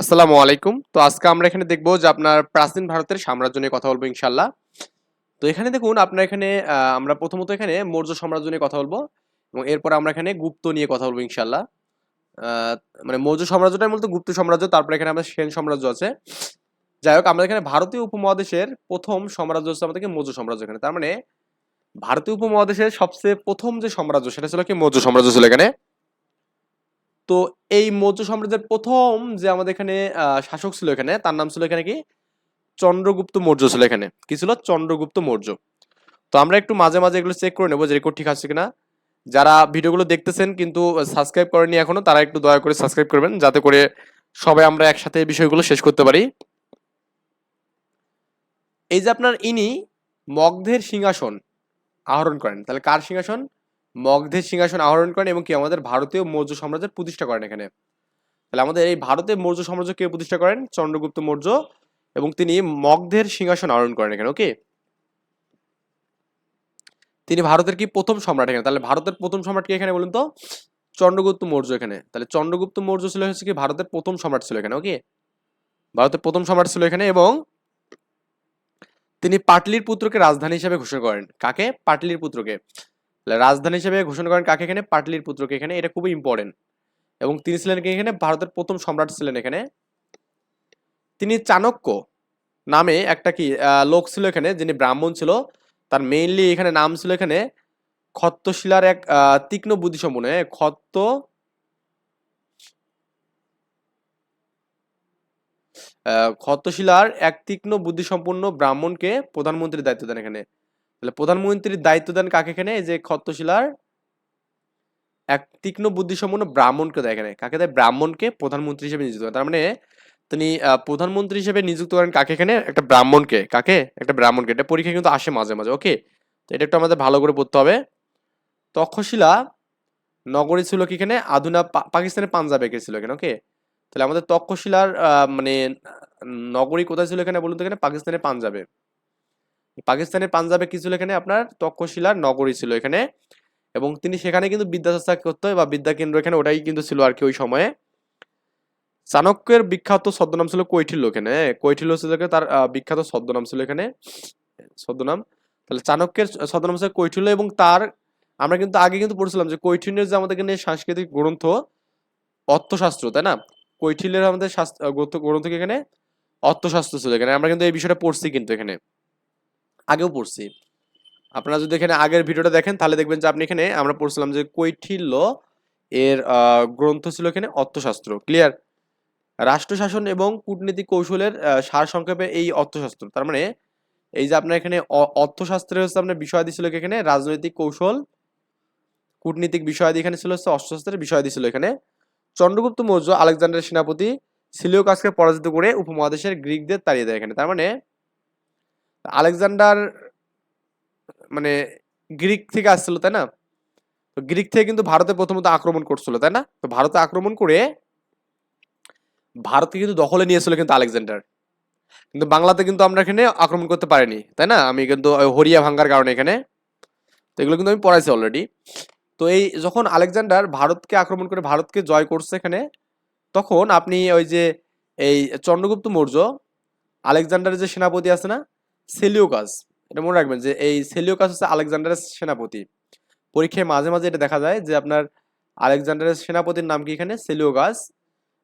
আসসালামু আলাইকুম। তো আজকে আমরা এখানে দেখব যে আপনার প্রাচীন ভারতের সাম্রাজ্য নিয়ে কথা বলব ইনশাল্লাহ তো এখানে দেখুন, আপনার এখানে আমরা প্রথমত এখানে মৌর্য সাম্রাজ্য নিয়ে কথা বলব এবং এরপর আমরা এখানে গুপ্ত নিয়ে কথা বলব ইনশাল্লাহ মানে মৌর্য সাম্রাজ্যটাই মূলত গুপ্ত সাম্রাজ্য, তারপরে এখানে আমাদের সেন সাম্রাজ্য আছে। যাই হোক, আমাদের এখানে ভারতীয় উপমহাদেশের প্রথম সাম্রাজ্য হচ্ছে আমাদের কি মৌর্য সাম্রাজ্য এখানে। তার মানে ভারতীয় উপমহাদেশের সবচেয়ে প্রথম যে সাম্রাজ্য, সেটা ছিল কি মৌর্য সাম্রাজ্য ছিল এখানে। তো এই মৌর্য সাম্রাজ্যের প্রথম যে আমাদের এখানে শাসক ছিল এখানে, তার নাম ছিল এখানে কি? চন্দ্রগুপ্ত মৌর্য ছিল এখানে। কি ছিল? চন্দ্রগুপ্ত মৌর্য। তো আমরা একটু মাঝে মাঝে এগুলো চেক করে নেব যে রেকর্ড ঠিক আছে কিনা। যারা ভিডিওগুলো দেখতেছেন কিন্তু সাবস্ক্রাইব করেনি এখনও, তারা একটু দয়া করে সাবস্ক্রাইব করবেন, যাতে করে সবাই আমরা একসাথে বিষয়গুলো শেষ করতে পারি। এই যে আপনার ইনি মগধের সিংহাসন আহরণ করেন, তাহলে কার সিংহাসন? মগধের সিংহাসন আহরণ করেন এবং কি আমাদের ভারতীয় মৌর্য সাম্রাজ্যের প্রতিষ্ঠা করেন এখানে। তাহলে আমাদের এই ভারতের মৌর্য সাম্রাজ্য কে প্রতিষ্ঠা করেন? চন্দ্রগুপ্ত মৌর্য এবং তিনি মগধের সিংহাসন আহরণ করেন এখানে ওকে তিনি ভারতের কি? প্রথম সম্রাট এখানে। তাহলে ভারতের প্রথম সম্রাট কি এখানে বলুন তো? চন্দ্রগুপ্ত মৌর্য এখানে। তাহলে চন্দ্রগুপ্ত মৌর্য ছিল হচ্ছে কি? ভারতের প্রথম সম্রাট ছিল এখানে ওকে ভারতের প্রথম সম্রাট ছিল এখানে এবং তিনি পাটলির পুত্রকে রাজধানী হিসেবে ঘোষণা করেন। কাকে? পাটলির পুত্রকে। রাজধানী হিসেবে ঘোষণা করেন কাকে এখানে? পাটলির পুত্রকে এখানে। এটা খুবই ইম্পর্টেন্ট এবং তিনি ছিলেন এখানে? ভারতের প্রথম সম্রাট ছিলেন এখানে। তিনি চাণক্য নামে একটা কি লোক ছিল এখানে যিনি ব্রাহ্মণ ছিল। তার মেইনলি এখানে নাম ছিল এখানে খত্তশিলার এক তীক্ষ্ণ বুদ্ধিসম্পন্ন। হ্যাঁ, খত্ত খত্তশিলার এক তীক্ষ্ণ বুদ্ধিসম্পন্ন ব্রাহ্মণকে প্রধানমন্ত্রীর দায়িত্ব দেন এখানে। তাহলে প্রধানমন্ত্রীর দায়িত্ব দেন কাকে এখানে? যে খত্তশিলার এক তীক্ষ্ণ বুদ্ধিসম্পন্ন ব্রাহ্মণকে দেয় এখানে। কাকে দেয়? ব্রাহ্মণকে প্রধানমন্ত্রী হিসেবে নিযুক্ত করেন। তার মানে তিনি প্রধানমন্ত্রী হিসেবে নিযুক্ত করেন কাকে এখানে? একটা ব্রাহ্মণকে। কাকে? একটা ব্রাহ্মণকে। এটা পরীক্ষা কিন্তু আসে মাঝে মাঝে। ওকে? তো এটা একটু আমাদের ভালো করে পড়তে হবে। তক্ষশিলা নগরী ছিল কি এখানে? আধুনা পাকিস্তানের পাঞ্জাবে ছিল এখানে। ওকে? তাহলে আমাদের তক্ষশিলার মানে নগরী কোথায় ছিল এখানে বলুন তো এখানে? পাকিস্তানের পাঞ্জাবে। পাকিস্তানের পাঞ্জাবে কি ছিল এখানে? আপনার তক্ষশিলার নগরী ছিল এখানে। এবং তিনি সেখানে কিন্তু বিদ্যাচর্চা করতো বা বিদ্যা কেন্দ্র এখানে ওটাই কিন্তু ছিল আর কি ওই সময়ে। চাণক্যের বিখ্যাত ছদ্মনাম ছিল কৈঠিল্য এখানে। কৈঠিল্য ছিল তার বিখ্যাত ছদ্মনাম ছিল এখানে। ছদ্মনাম। তাহলে চাণক্যের ছদ্মনাম ছিল কৈঠিল্য এবং তার, আমরা কিন্তু আগে কিন্তু পড়ছিলাম যে কৈঠিল্যের যে আমাদের এখানে সাংস্কৃতিক গ্রন্থ, অর্থশাস্ত্র, তাই না? কৈঠিল্যের আমাদের গ্রন্থ গ্রন্থ এখানে? অর্থশাস্ত্র ছিল এখানে। আমরা কিন্তু এই বিষয়টা পড়ছি কিন্তু এখানে। আগেও পড়ছি। আপনারা যদি এখানে আগের ভিডিওটা দেখেন, তাহলে দেখবেন যে আপনি এখানে আমরা পড়ছিলাম যে কৈঠিল্য এর গ্রন্থ ছিল এখানে অর্থশাস্ত্র। ক্লিয়ার রাষ্ট্রশাসন এবং কূটনীতিক কৌশলের সার সংক্ষেপে এই অর্থশাস্ত্র। তার মানে এই যে আপনার এখানে অ- অর্থশাস্ত্রের হচ্ছে আপনার বিষয় দিছিল এখানে? রাজনৈতিক কৌশল, কূটনীতিক বিষয়াদি এখানে ছিল হচ্ছে অর্থশাস্ত্রের বিষয় দিছিল এখানে। চন্দ্রগুপ্ত মৌর্য আলেকজান্ডারের সেনাপতি সিলিওকাসকে পরাজিত করে উপমহাদেশের গ্রিকদের তাড়িয়ে দেয় এখানে। তার মানে আলেকজান্ডার মানে গ্রিক থেকে আসছিল, তাই না? তো গ্রিক থেকে কিন্তু ভারতে প্রথমত আক্রমণ করছিল, তাই না? তো ভারতে আক্রমণ করে ভারতকে কিন্তু দখলে নিয়েছিল কিন্তু আলেকজান্ডার। কিন্তু বাংলাতে কিন্তু আমরা এখানে আক্রমণ করতে পারিনি, তাই না? আমি কিন্তু হরিয়া ভাঙ্গার কারণে এখানে। তো এগুলো কিন্তু আমি পড়াইছি অলরেডি তো এই যখন আলেকজান্ডার ভারতকে আক্রমণ করে ভারতকে জয় করছে এখানে, তখন আপনি ওই যে এই চন্দ্রগুপ্ত মৌর্য, আলেকজান্ডারের যে সেনাপতি আছে না সেলিওকাস। এটা মনে রাখবেন যে এই সেলিওকাস হচ্ছে আলেকজান্ডারের সেনাপতি। পরীক্ষায় মাঝে মাঝে এটা দেখা যায় যে আপনার আলেকজান্ডারের সেনাপতির নাম কি এখানে? সেলিওকাস।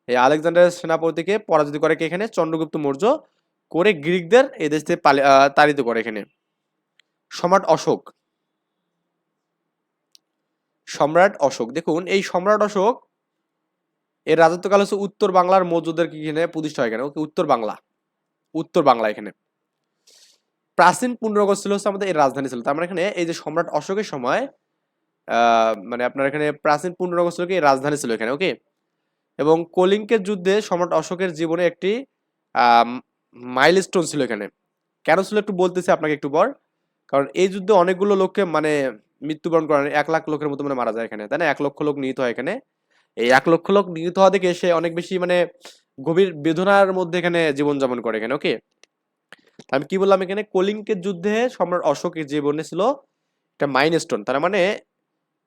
এই আলেকজান্ডারের সেনাপতিকে পরাজিত করে কে এখানে? চন্দ্রগুপ্ত মৌর্য করে গ্রিকদের এই দেশ থেকে তাড়িত করে এখানে। সম্রাট অশোক। সম্রাট অশোক। দেখুন, এই সম্রাট অশোক এর রাজত্বকাল হচ্ছে উত্তর বাংলার মৌর্যদের কি এখানে প্রতিষ্ঠা হয় এখানে? ওকে, উত্তর বাংলা। উত্তর বাংলা এখানে। প্রাচীন পূর্ণনগর ছিল হচ্ছে আমাদের এর রাজধানী ছিল। তার মানে এখানে এই যে সম্রাট অশোকের সময় মানে আপনার এখানে প্রাচীন পূর্ণনগর ছিল কি? রাজধানী ছিল এখানে ওকে এবং কলিঙ্কের যুদ্ধে সম্রাট অশোকের জীবনে একটি মাইলস্টোন ছিল এখানে। কেন ছিল একটু বলতেছি আপনাকে একটু পর। কারণ এই যুদ্ধে অনেকগুলো লোককে মানে মৃত্যুবরণ করেন, এক লাখ লোকের মতো মানে মারা যায় এখানে, তাই না? এক লক্ষ লোক নিহত হয় এখানে। এই এক লক্ষ লোক নিহত হওয়া দেখে সে অনেক বেশি মানে গভীর বেদনার মধ্যে এখানে জীবনযাপন করে এখানে ওকে আমি কি বললাম এখানে? কলিঙ্গের যুদ্ধে সম্রাট অশোকের জীবনে ছিল, একটা মাইলস্টোন তার মানে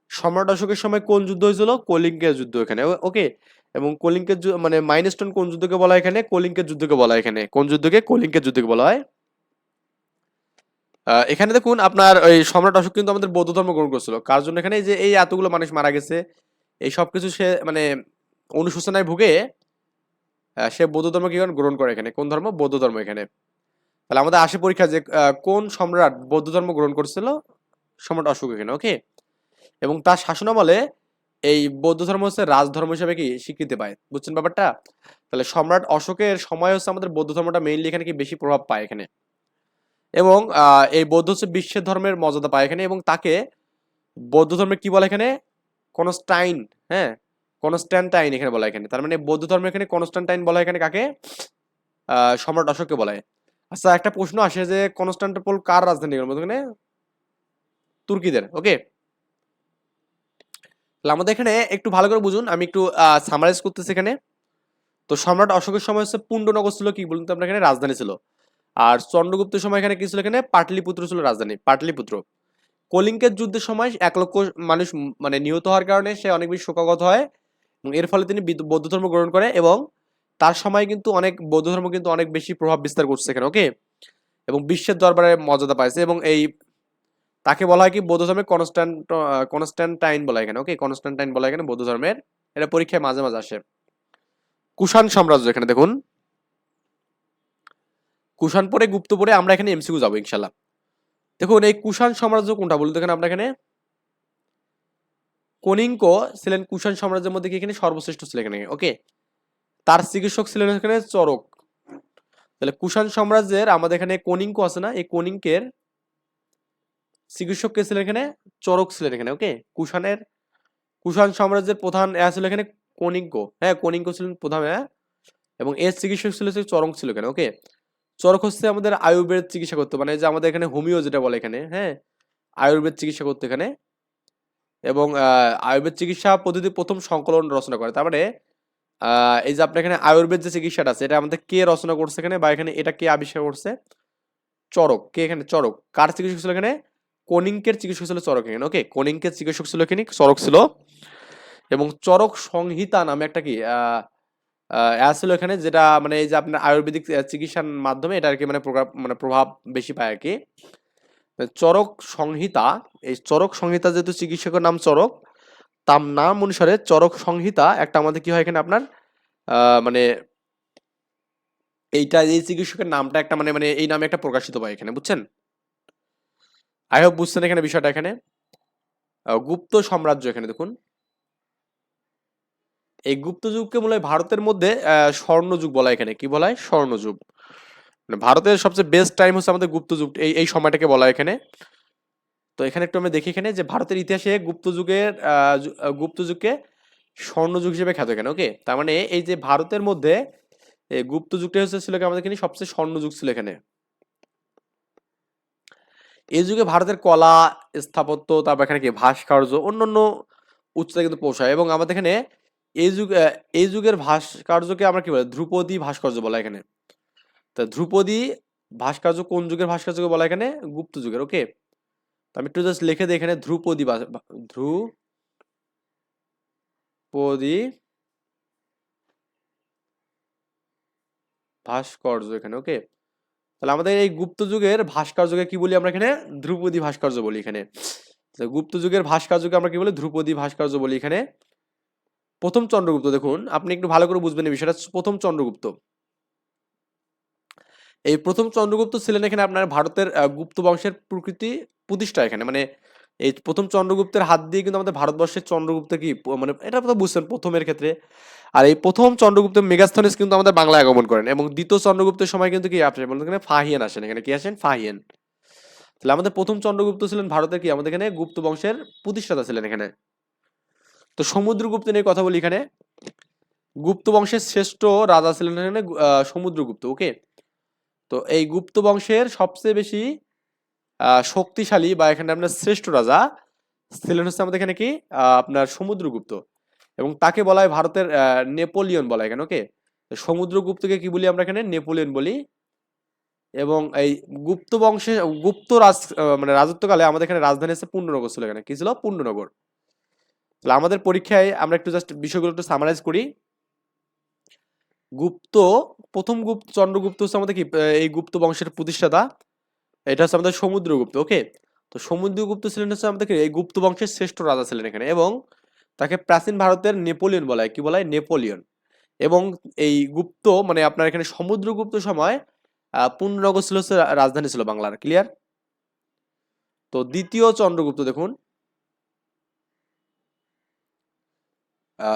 সম্রাট অশোকের সময় কোন যুদ্ধ হয়েছিল? কলিঙ্গের যুদ্ধ এখানে। ওকে এবং কলিঙ্গের যু- মানে মাইনস্টোন কোন যুদ্ধকে বলা হয় এখানে? কলিঙ্গের যুদ্ধকে বলা এখানে। কোন যুদ্ধকে? কলিঙ্গের যুদ্ধকে বলা হয়। এখানে দেখুন আপনার ওই সম্রাট অশোক কিন্তু আমাদের বৌদ্ধ ধর্ম গ্রহণ করছিল। কার জন্য? এখানে যে, এই এতগুলো মানুষ মারা গেছে, এই সব কিছু সে মানে অনুশোচনায় ভুগে সে বৌদ্ধ ধর্ম কি গ্রহণ করে এখানে? কোন ধর্ম? বৌদ্ধ ধর্ম এখানে। তাহলে আমাদের আসে পরীক্ষা যে কোন সম্রাট বৌদ্ধ ধর্ম গ্রহণ করেছিল? সম্রাট অশোক এখানে ওকে এবং তার শাসনামলে এই বৌদ্ধ ধর্ম হচ্ছে রাজধর্ম হিসেবে কি স্বীকৃতি পায়, বুঝছেন ব্যাপারটা? তাহলে সম্রাট অশোকের সময় হচ্ছে আমাদের বৌদ্ধ ধর্মটা মেইনলি এখানে কি বেশি প্রভাব পায় এখানে? এবং এই বৌদ্ধ হচ্ছে বিশ্বের ধর্মের মর্যাদা পায় এখানে এবং তাকে বৌদ্ধ ধর্মে কি বলে এখানে? কনস্টাইন হ্যাঁ? কনস্ট্যান্টাইন এখানে বলা এখানে। তার মানে বৌদ্ধ ধর্মের এখানে কনস্ট্যান্টাইন বলা এখানে কাকে? সম্রাট অশোককে বলা। হয় আচ্ছা একটা প্রশ্ন আসে যে কনস্ট্যান্টিনোপল কার রাজধানী এখানে তুর্কিদের, ওকে? আমাদের এখানে একটু ভালো করে বুঝুন, আমি একটু সামারাইজ করতেছি এখানে। তো সম্রাট অশোকের সময় হচ্ছে পুণ্ডনগর ছিল কি বলুন তো আপনার এখানে? রাজধানী ছিল। আর চন্দ্রগুপ্তের সময় এখানে কি ছিল এখানে? পাটলিপুত্র ছিল রাজধানী, পাটলিপুত্র। কলিঙ্গের যুদ্ধের সময় এক লক্ষ মানুষ মানে নিহত হওয়ার কারণে সে অনেক বেশি শোকাগত হয় এবং এর ফলে তিনি বৌদ্ধ ধর্ম গ্রহণ করে এবং তার সময় কিন্তু অনেক বৌদ্ধ ধর্ম কিন্তু অনেক বেশি প্রভাব বিস্তার করছে এখানে ওকে এবং বিশ্বের দরবারে মর্যাদা পাইছে এবং এই, তাকে বলা হয় কি বৌদ্ধ ধর্মের কনস্ট্যান্ট কনস্ট্যান্টাইন বলা এখানে ওকে কনস্ট্যান্টাইন বলা এখানে বৌদ্ধ ধর্মের। এটা পরীক্ষায় মাঝে মাঝে আসে। কুষাণ সাম্রাজ্য এখানে দেখুন। কুষাণ পরে, গুপ্ত পরে আমরা এখানে এমসিকিউ যাব ইনশাল্লাহ দেখুন, এই কুষাণ সাম্রাজ্য কোনটা বলুন দেখেন আমরা এখানে? কনিঙ্ক ছিলেন কুষাণ সাম্রাজ্যের মধ্যে কি এখানে সর্বশ্রেষ্ঠ ছিলেন এখানে ওকে তার চিকিৎসক ছিলেন এখানে চরক। তাহলে কুষাণ সাম্রাজ্যের আমাদের এখানে কনিঙ্ক আছে না? এই কনিঙ্কের চিকিৎসক কে ছিলেন এখানে? চরক ছিলেন এখানে ওকে কুষাণের কুষাণ সাম্রাজ্যের প্রধান এ ছিল এখানে কনিঙ্ক। হ্যাঁ কনিঙ্ক ছিলেন প্রধান এ, এবং এর চিকিৎসক ছিল চরক ছিল এখানে ওকে চরক হচ্ছে আমাদের আয়ুর্বেদ চিকিৎসা করতো মানে যে আমাদের এখানে হোমিও যেটা বলে এখানে হ্যাঁ? আয়ুর্বেদ চিকিৎসা করতো এখানে। এবং আয়ুর্বেদ চিকিৎসা পদ্ধতি প্রথম সংকলন রচনা করে তার মানে এই যে আপনার এখানে আয়ুর্বেদ যে চিকিৎসাটা আছে, এটা আমাদের কে রচনা করছে এখানে বা এখানে এটা কে আবিষ্কার করছে? চরক কে এখানে? চরক কার চিকিৎসক ছিল এখানে? কনিঙ্কের চিকিৎসক ছিল চরক এখানে। ওকে কনিঙ্কের চিকিৎসক ছিল এখানে চরক ছিল। এবং চরক সংহিতা নামে একটা কি ছিল এখানে, যেটা মানে এই যে আপনার আয়ুর্বেদিক চিকিৎসার মাধ্যমে এটা আর কি মানে মানে প্রভাব বেশি পায় আর কি। চরক সংহিতা, এই চরক সংহিতা যেহেতু চিকিৎসকের নাম চরক তার নাম অনুসারে চরক সংহিতা, একটা আমাদের কি হয় এখানে আপনার মানে এইটা এই চিকিৎসকের নামটা একটা মানে মানে এই নামে একটা প্রকাশিত পায় এখানে, বুঝছেন? আই হোপ বুঝছেন এখানে বিষয়টা এখানে। গুপ্ত সাম্রাজ্য এখানে দেখুন। এই গুপ্ত যুগকে মূলত ভারতের মধ্যে স্বর্ণযুগ বলা এখানে। কি বলা হয়? স্বর্ণযুগ। মানে ভারতের সবচেয়ে বেস্ট টাইম হচ্ছে আমাদের গুপ্ত যুগ, এই এই সময়টাকে বলা এখানে। তো এখানে একটু আমরা দেখি এখানে যে ভারতের ইতিহাসে গুপ্ত যুগের আহ, গুপ্ত যুগকে স্বর্ণযুগ হিসেবে খ্যাত এখানে ওকে তার মানে এই যে ভারতের মধ্যে এই গুপ্ত যুগটা হচ্ছে ছিল আমাদের এখানে সবচেয়ে স্বর্ণযুগ ছিল এখানে। এই যুগে ভারতের কলা স্থাপত্য তারপর এখানে কি ভাস্কর্য অন্যান্য উচ্চতা কিন্তু পৌঁছায় এবং আমাদের এখানে এই যুগ এই যুগের ভাস্কর্যকে আমরা কি বলে ধ্রুপদী ভাস্কর্য বলা এখানে। তা ধ্রুপদী ভাস্কর্য কোন যুগের ভাস্কর্যকে বলা এখানে? গুপ্ত যুগের ওকে আমি একটু জাস্ট লিখে দিই এখানে ধ্রুপদী ধ্রুপদী ভাস্কর্য এখানে ওকে তাহলে আমাদের এই গুপ্ত যুগের ভাস্কর্যকে কি বলি আমরা এখানে? ধ্রুপদী ভাস্কর্য বলি এখানে। গুপ্ত যুগের ভাস্কর্যকে আমরা কি বলি? ধ্রুপদী ভাস্কর্য বলি এখানে। প্রথম চন্দ্রগুপ্ত, দেখুন, আপনি একটু ভালো করে বুঝবেন এই বিষয়টা। প্রথম চন্দ্রগুপ্ত। এই প্রথম চন্দ্রগুপ্ত ছিলেন এখানে আপনার ভারতের গুপ্ত বংশের প্রকৃতি প্রতিষ্ঠা এখানে। মানে এই প্রথম চন্দ্রগুপ্তের হাত দিয়ে কিন্তু আমাদের ভারতবর্ষের চন্দ্রগুপ্ত কি মানে এটা তো বুঝছেন প্রথমের ক্ষেত্রে। আর এই প্রথম চন্দ্রগুপ্ত মেগাস্থনিস কিন্তু আমাদের বাংলায় আগমন করেন এবং দ্বিতীয় চন্দ্রগুপ্তের সময় কিন্তু কি আসেন বলতে এখানে ফাহিয়ান আসেন। এখানে কি আসেন? ফাহিয়ান। তাহলে আমাদের প্রথম চন্দ্রগুপ্ত ছিলেন ভারতের কি? আমাদের এখানে গুপ্ত বংশের প্রতিষ্ঠাতা ছিলেন এখানে। তো সমুদ্রগুপ্ত নিয়ে কথা বলি এখানে। গুপ্ত বংশের শ্রেষ্ঠ রাজা ছিলেন এখানে সমুদ্রগুপ্ত ওকে তো এই গুপ্ত বংশের সবচেয়ে বেশি শক্তিশালী বা এখানে আপনার শ্রেষ্ঠ রাজা ছিলেন হচ্ছে আমাদের এখানে কি? আপনার সমুদ্রগুপ্ত। এবং তাকে বলা হয় ভারতের নেপোলিয়ন বলা হয় এখানে, ওকে? সমুদ্রগুপ্তকে কি বলি আমরা এখানে? নেপোলিয়ন বলি। এবং এই গুপ্ত বংশে, গুপ্ত রাজ মানে রাজত্বকালে আমাদের এখানে রাজধানী হচ্ছে পূর্ণনগর ছিল এখানে। কি ছিল? পূর্ণনগর। তাহলে আমাদের পরীক্ষায় আমরা একটু জাস্ট বিষয়গুলো একটু সামারাইজ করি। গুপ্ত, প্রথম গুপ্ত, চন্দ্রগুপ্ত হচ্ছে আমাদের কি? এই গুপ্ত বংশের প্রতিষ্ঠাতা। এটা হচ্ছে আমাদের সমুদ্রগুপ্ত ওকে তো সমুদ্রগুপ্ত ছিলেন হচ্ছে আমাদের এই গুপ্ত বংশের শ্রেষ্ঠ রাজা ছিলেন এখানে এবং তাকে প্রাচীন ভারতের নেপোলিয়ন বলা হয়। কি বলা হয়? নেপোলিয়ন। এবং এই গুপ্ত মানে আপনার এখানে সমুদ্রগুপ্ত সময় পূর্ণনগর ছিল রাজধানী ছিল বাংলার ক্লিয়ার তো দ্বিতীয় চন্দ্রগুপ্ত দেখুন।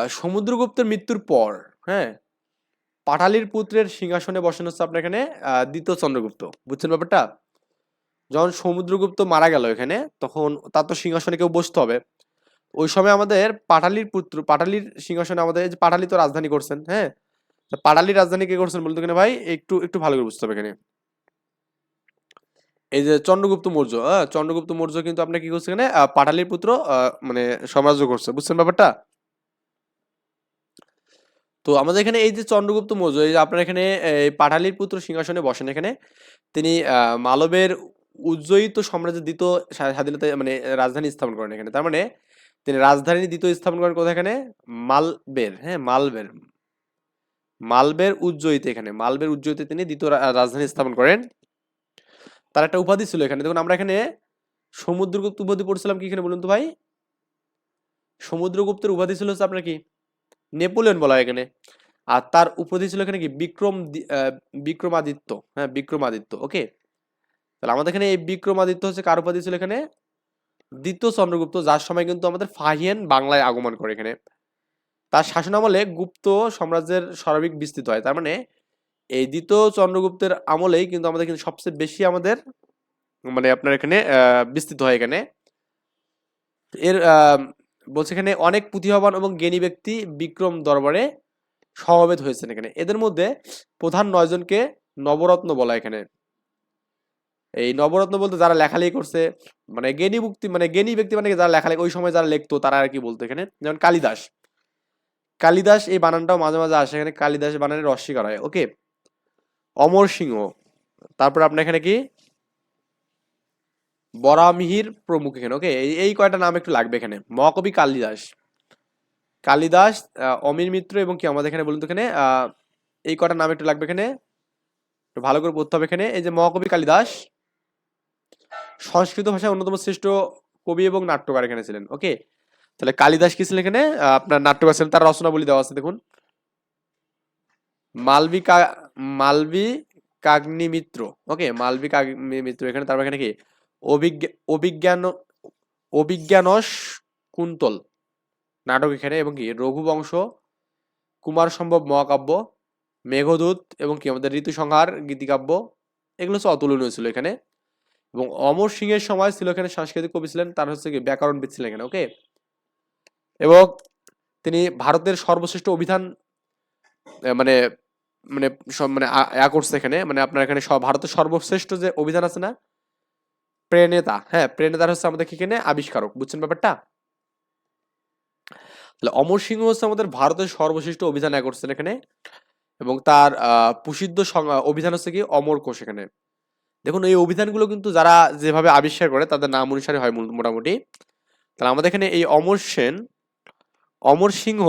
সমুদ্রগুপ্তের মৃত্যুর পর হ্যাঁ? পাটালির পুত্রের সিংহাসনে বসেন হচ্ছে আপনার এখানে দ্বিতীয় চন্দ্রগুপ্ত। বুঝছেন ব্যাপারটা? যখন সমুদ্রগুপ্ত মারা গেল এখানে, তখন তার তো সিংহাসনে কেউ বসতে হবে। ওই সময় আমাদের পাটালির পুত্র পাটালির সিংহাসনে আমাদের, এই যে পাটালি তো রাজধানী করছেন হ্যাঁ? পাটালির রাজধানী কে করছেন বলতো এখানে ভাই? একটু একটু ভালো করে বুঝতে হবে এখানে। এই যে চন্দ্রগুপ্ত মৌর্য হ্যাঁ চন্দ্রগুপ্ত মৌর্য কিন্তু আপনার কি করছে এখানে? পাটালির পুত্র মানে সাম্রাজ্য করছে। বুঝছেন ব্যাপারটা? তো আমাদের এখানে এই যে চন্দ্রগুপ্ত মৌর্য, এই যে আপনার এখানে এই পাটালির পুত্র সিংহাসনে বসেন এখানে, তিনি মালবের উজ্জয়িত সাম্রাজ্যের দ্বিতীয় স্বাধীনতা মানে রাজধানী স্থাপন করেন এখানে। তার মানে তিনি রাজধানী দ্বিতীয় স্থাপন করেন কোথায় এখানে? মালবের হ্যাঁ মালবের। মালবের উজ্জয়িতে এখানে, মালবের উজ্জয়িতে তিনি দ্বিতীয় রাজধানী স্থাপন করেন। তার একটা উপাধি ছিল এখানে। দেখুন, আমরা এখানে সমুদ্রগুপ্ত উপাধি পড়ছিলাম কি এখানে বলুন তো ভাই? সমুদ্রগুপ্তের উপাধি ছিল হচ্ছে আপনার কি? নেপোলিয়ন বলা হয় এখানে। আর তার উপাধি ছিল এখানে কি? বিক্রম বিক্রমাদিত্য। হ্যাঁ বিক্রমাদিত্য ওকে তাহলে আমাদের এখানে এই বিক্রমাদিত্য হচ্ছে কার উপাধি ছিল এখানে? দ্বিতীয় চন্দ্রগুপ্ত, যার সময় কিন্তু আমাদের ফাহিয়ান বাংলায় আগমন করে এখানে। তার শাসনামলে গুপ্ত সাম্রাজ্যের স্বাভাবিক বিস্তৃত হয়। তার মানে এই দ্বিতীয় চন্দ্রগুপ্তের আমলেই কিন্তু আমাদের কিন্তু সবচেয়ে বেশি আমাদের মানে আপনার এখানে বিস্তৃত হয় এখানে। এর বলছে এখানে অনেক প্রতিভাবান এবং জ্ঞানী ব্যক্তি বিক্রম দরবারে সমবেত হয়েছেন এখানে। এদের মধ্যে প্রধান নয়জনকে নবরত্ন বলা এখানে। এই নবরত্ন বলতে যারা লেখালেখি করছে মানে জ্ঞানী মুক্তি মানে জ্ঞানী ব্যক্তি মানে যারা লেখালেখি, ওই সময় যারা লিখতো, তারা আর কি বলতো এখানে? যেমন কালিদাস। কালিদাস এই বানানটাও মাঝে মাঝে আসে এখানে, কালিদাস বানানের অস্বীকার হয়। ওকে অমর সিংহ। তারপর আপনার এখানে কি? বরামিহির প্রমুখ এখানে। ওকে এই কয়টা নাম একটু লাগবে এখানে। মহাকবি কালিদাস। কালিদাস অমির মিত্র এবং কি আমাদের এখানে বলুন তো এখানে এই কয়টা নাম একটু লাগবে এখানে? ভালো করে পড়তে হবে এখানে। এই যে মহাকবি কালিদাস, সংস্কৃত ভাষায় অন্যতম শ্রেষ্ঠ কবি এবং নাট্যকার এখানে ছিলেন। ওকে তাহলে কালিদাস কি ছিলেন এখানে? আপনার নাট্যকার ছিলেন, তার রচনাবলী দেওয়া আছে, দেখুন। মালবী কা, মালবী কাগ্নি মিত্র ওকে মালবী কাগ্নি মিত্র এখানে, তারপর এখানে কি? অভিজ্ঞান, অভিজ্ঞানস কুন্তল নাটক এখানে এবং কি? রঘুবংশ কুমার সম্ভব মহাকাব্য, মেঘদূত এবং কি? আমাদের ঋতু সংহার গীতিকাব্য, এগুলো হচ্ছে অতুলনীয় ছিল এখানে। এবং অমর সিং এর সময় ছিল এখানে সাংস্কৃতিক কবি ছিলেন, তার হচ্ছে কি? ব্যাকরণবিদ ছিলেন এখানে ওকে এবং তিনি ভারতের সর্বশ্রেষ্ঠ অভিধান মানে মানে মানে করছে এখানে। মানে আপনার এখানে ভারতের সর্বশ্রেষ্ঠ যে অভিধান আছে না প্রেনেতা হ্যাঁ প্রেনেতার হচ্ছে আমাদের কি আবিষ্কারক। বুঝছেন ব্যাপারটা? তাহলে অমর সিংহ হচ্ছে আমাদের ভারতের সর্বশ্রেষ্ঠ অভিযান করছেন এখানে। এবং তার প্রসিদ্ধ অভিযান হচ্ছে কি? অমর কোষ এখানে। দেখুন, এই অভিধানগুলো কিন্তু যারা যেভাবে আবিষ্কার করে, তাদের নাম অনুসারে হয় মোটামুটি। তাহলে আমাদের এখানে এই অমর সেন, অমর সিংহ,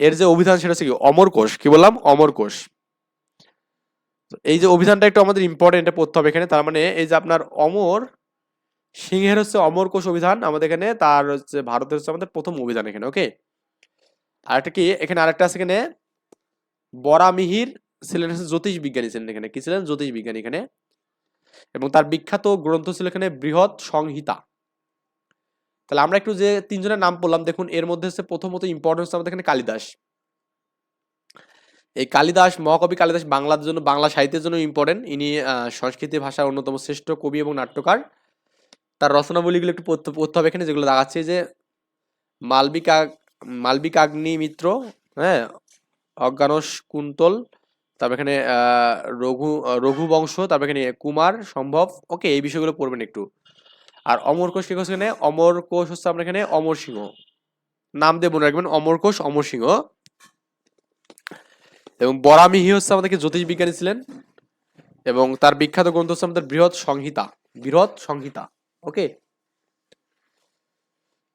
এর যে অভিধান সেটা হচ্ছে কি? অমর কোষ। কি বললাম? অমর কোষ। এই যে অভিধানটা একটু আমাদের ইম্পর্টেন্ট পড়তে হবে এখানে। তার মানে এই যে আপনার অমর, সিংহের হচ্ছে অমর কোষ অভিধান, আমাদের এখানে তার হচ্ছে ভারতের হচ্ছে আমাদের প্রথম অভিধান এখানে ওকে আরেকটা কি? এখানে আরেকটা আছে এখানে, বরামিহির ছিলেন জ্যোতিষ বিজ্ঞানী ছিলেন এখানে। কি ছিলেন? জ্যোতিষ বিজ্ঞানী এখানে। এবং তার বিখ্যাত গ্রন্থ ছিল এখানে বৃহৎ সংহিতা। তাহলে আমরা একটু যে তিনজনের নাম বললাম দেখুন এর মধ্যে হচ্ছে প্রথমত ইম্পর্টেন্স আমাদের এখানে কালিদাস। এই কালিদাস, মহাকবি কালিদাস বাংলার জন্য, বাংলা সাহিত্যের জন্য ইম্পর্টেন্ট ইনি সংস্কৃত ভাষার অন্যতম শ্রেষ্ঠ কবি এবং নাট্যকার। তার রচনাবলীগুলো একটু পড়তে হবে এখানে, যেগুলো দেখাচ্ছে যে মালবিকা, মালবিকাগ্নি মিত্র হ্যাঁ অজ্ঞানস কুন্তল, তারপর এখানে রঘু, রঘুবংশ, তারপর এখানে কুমার, সম্ভব। ওকে এই বিষয়গুলো পড়বেন একটু। আর অমর কোষ কি কোষ এখানে? অমর কোষ হচ্ছে আপনার এখানে অমর সিংহ। নাম দিয়ে মনে রাখবেন, অমর কোষ, অমর সিংহ। এবং বরামিহি হচ্ছে আমাদেরকে জ্যোতিষ বিজ্ঞানী ছিলেন, এবং তার বিখ্যাত গ্রন্থ হচ্ছে আমাদের বৃহৎ সংহিতা বৃহৎ সংহিতা ওকে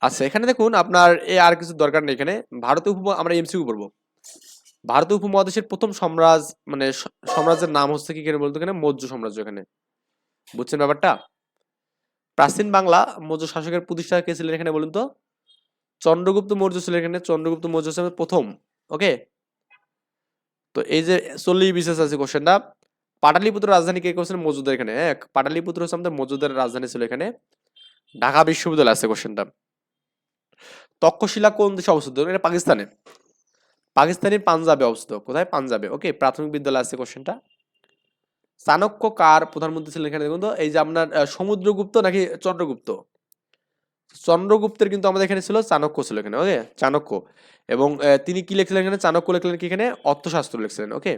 আচ্ছা এখানে দেখুন আপনার এ আর কিছু দরকার নেই এখানে। ভারতীয় উপ আমরা এমসিকিউ পড়ব। ভারতীয় উপমহাদেশের প্রথম সম্রাজ মানে সাম্রাজ্যের নাম হচ্ছে কি কেন বলতো এখানে মৌর্য সাম্রাজ্য এখানে। বুঝছেন ব্যাপারটা? প্রাচীন বাংলা মৌর্য শাসকের প্রতিষ্ঠা কে ছিলেন এখানে বলুন তো? চন্দ্রগুপ্ত মৌর্য ছিলেন এখানে। চন্দ্রগুপ্ত মৌর্য প্রথম ওকে তো এই যে চল্লিশ বিশেষ আছে কোশ্চেনটা পাটালিপুত্র রাজধানী কে করছেন মজুদের এখানে? হ্যাঁ পাটালিপুত্র হচ্ছে আমাদের মজুদের রাজধানী ছিল এখানে। ঢাকা বিশ্ববিদ্যালয় আছে কোশ্চেনটা তক্ষশিলা কোন দেশে অবস্থিত? এটা পাকিস্তানে। পাকিস্তানের পাঞ্জাবে অবস্থিত। কোথায়? পাঞ্জাবে। ওকে প্রাথমিক বিদ্যালয় আছে কোশ্চেনটা চাণক্য কার প্রধানমন্ত্রী ছিলেন এখানে? দেখুন তো, এই যে আপনার সমুদ্রগুপ্ত নাকি চন্দ্রগুপ্ত? চন্দ্রগুপ্তের কিন্তু আমাদের এখানে ছিল, চাণক্য ছিল এখানে ওকে চাণক্য। এবং তিনি কি লিখছিলেন এখানে? চাণক্য লিখলেন কি এখানে? অর্থশাস্ত্র লিখছিলেন ওকে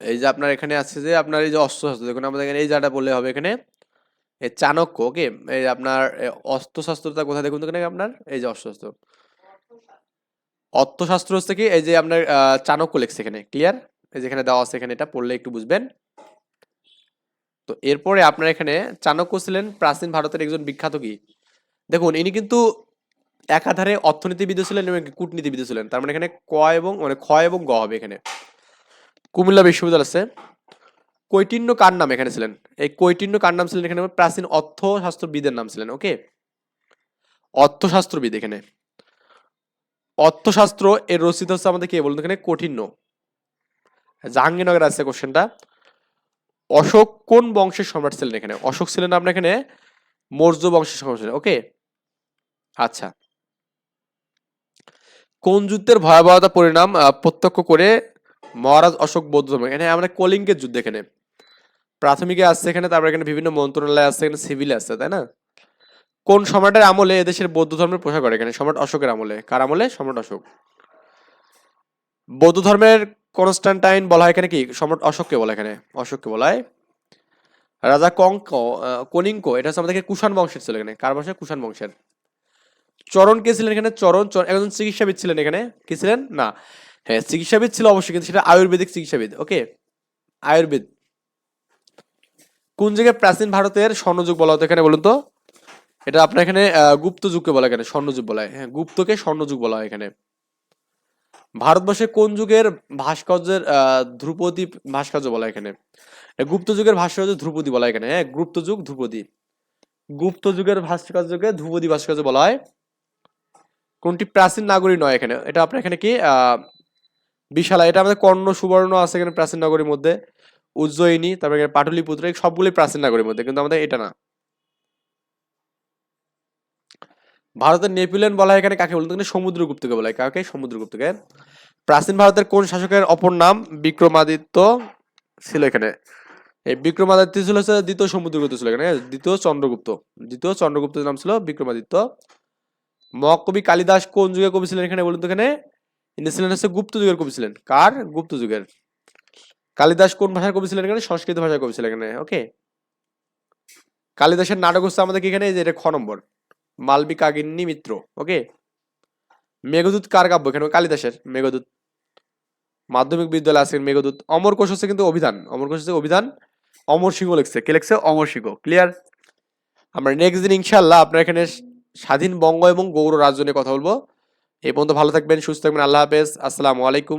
এই যে আপনার এখানে আছে যে, আপনার এই যে অস্ত্রশাস্ত্র, দেখুন আমাদের এখানে এই জায়গাটা বললে হবে এখানে। চাণক্য ওকে এই যে আপনার অস্ত্রশাস্ত্রটা কোথায় দেখুন এখানে আপনার? এই যে অস্ত্রশাস্ত্র। অর্থশাস্ত্র হচ্ছে কি? এই যে আপনার চাণক্য লিখছে এখানে ক্লিয়ার এই যেখানে দেওয়া আছে এখানে, এটা পড়লে একটু বুঝবেন। তো এরপরে আপনার এখানে চাণক্য ছিলেন, প্রাচীন ভারতের একজন বিখ্যাত কি? দেখুন, ইনি কিন্তু একাধারে অর্থনীতিবিদ ছিলেন এবং কূটনীতিবিদ ছিলেন। তার মানে এখানে ক এবং মানে খ এবং গ হবে এখানে। কুমিল্লা বিশ্ববিদ্যালয় আছে। কৈটিন্য কার নাম এখানে ছিলেন? এই কৈটিন্য কার নাম ছিলেন এখানে? প্রাচীন অর্থশাস্ত্রবিদের নাম ছিলেন, ওকে? অর্থশাস্ত্রবিদ এখানে। অর্থশাস্ত্র এর রচিত হচ্ছে আমাদের কে বলুন এখানে? কঠিন্য জাহাঙ্গীরনগর আছে কোশ্চেনটা অশোক কোন বংশের সম্রাট ছিলেন এখানে? অশোক ছিলেন আপনার এখানে মৌর্য বংশের সম্রাট ছিলেন ওকে আচ্ছা। কোন যুদ্ধের ভয়াবহতা পরিণাম প্রত্যক্ষ করে মহারাজ অশোক বৌদ্ধ ধর্ম? এখানে আমরা কলিঙ্গের যুদ্ধ এখানে। প্রাথমিকে আসছে এখানে, তারপর এখানে বিভিন্ন মন্ত্রণালয় আছে এখানে সিভিল আসছে, তাই না? কোন সম্রাটের আমলে এদেশের বৌদ্ধ ধর্মের প্রসার করে এখানে? সম্রাট অশোকের আমলে। কার আমলে? সম্রাট অশোক। বৌদ্ধ ধর্মের কনস্ট্যান্টাইন বলা হয় এখানে কি? সম্রাট অশোককে বলা এখানে। অশোককে বলা হয়। রাজা কঙ্ক কনিঙ্ক, এটা হচ্ছে আমাদের কুষাণ বংশের ছিল এখানে, কার বংশের? কুষাণ বংশের। চরণ কে ছিলেন এখানে? চরণ একজন চিকিৎসাবিদ ছিলেন এখানে। কি ছিলেন? না। হ্যাঁ চিকিৎসাবিদ ছিল অবশ্যই, কিন্তু সেটা আয়ুর্বেদিক চিকিৎসাবিদ, ওকে? আয়ুর্বেদ। কোন জায়গায় প্রাচীন ভারতের স্বর্ণযুগ বলা হতো এখানে বলুন তো? এটা আপনার এখানে গুপ্ত যুগকে বলা এখানে, স্বর্ণযুগ বলা হয়। হ্যাঁ গুপ্তকে স্বর্ণযুগ বলা হয় এখানে। ভারতবর্ষে কোন যুগের ভাস্কর্যের ধ্রুপদী ভাস্কর্য বলা এখানে? গুপ্ত যুগের ভাস্কর্য ধ্রুপদী বলা এখানে। হ্যাঁ গুপ্ত যুগ, ধ্রুপদী। গুপ্ত যুগের ভাস্কর্যকে ধ্রুপদী ভাস্কর্য বলা হয়। কোনটি প্রাচীন নাগরী নয় এখানে? এটা আপনার এখানে কি? বিশালা। এটা আমাদের কর্ণ, সুবর্ণ আছে এখানে প্রাচীন নগরীর মধ্যে। উজ্জয়িনী, তারপরে এখানে পাটলিপুত্র, এই সবগুলোই প্রাচীন নাগরীর মধ্যে, কিন্তু আমাদের এটা না। ভারতের নেপিলিয়ন বলা হয় এখানে কাকে বলতো? সমুদ্রগুপ্তকে বলা হয়। কাকে? সমুদ্রগুপ্তকে। প্রাচীন ভারতের কোন শাসকের অপর নাম বিক্রমাদিত্য ছিল এখানে। এই বিক্রমাদিত্য ছিল হচ্ছে দ্বিতীয় সমুদ্রগুপ্ত ছিল এখানে। দ্বিতীয় চন্দ্রগুপ্ত। দ্বিতীয় চন্দ্রগুপ্তের নাম ছিল বিক্রমাদিত্য। মহাকবি কালিদাস কোন যুগে কবি ছিলেন এখানে বলুন তো এখানে? ছিলেন হচ্ছে গুপ্ত যুগের কবি ছিলেন। কার? গুপ্ত যুগের। কালিদাস কোন ভাষার কবি ছিলেন এখানে? সংস্কৃত ভাষার কবি ছিলেন এখানে, ওকে? কালিদাসের নাটক হচ্ছে আমাদের এখানে? যে এটা খ নম্বর। মালবিক কাগিনী মিত্র ওকে মেঘদূত কার কাব্য? এখানে কালিদাসের মেঘদূত। মাধ্যমিক বিদ্যালয় আছে মেঘদূত অমর কোষ হচ্ছে কিন্তু অভিধান। অমর কোষ হচ্ছে অভিধান। অমর সিংহ লিখছে। কে লিখছে? অমর সিংহ। ক্লিয়ার আমরা নেক্সট দিন ইনশাল্লাহ আপনার এখানে স্বাধীন বঙ্গ এবং গৌর রাজ্য নিয়ে কথা বলব। এই পর্যন্ত ভালো থাকবেন, সুস্থ থাকবেন। আল্লাহ হাফেজ। আসসালামু আলাইকুম।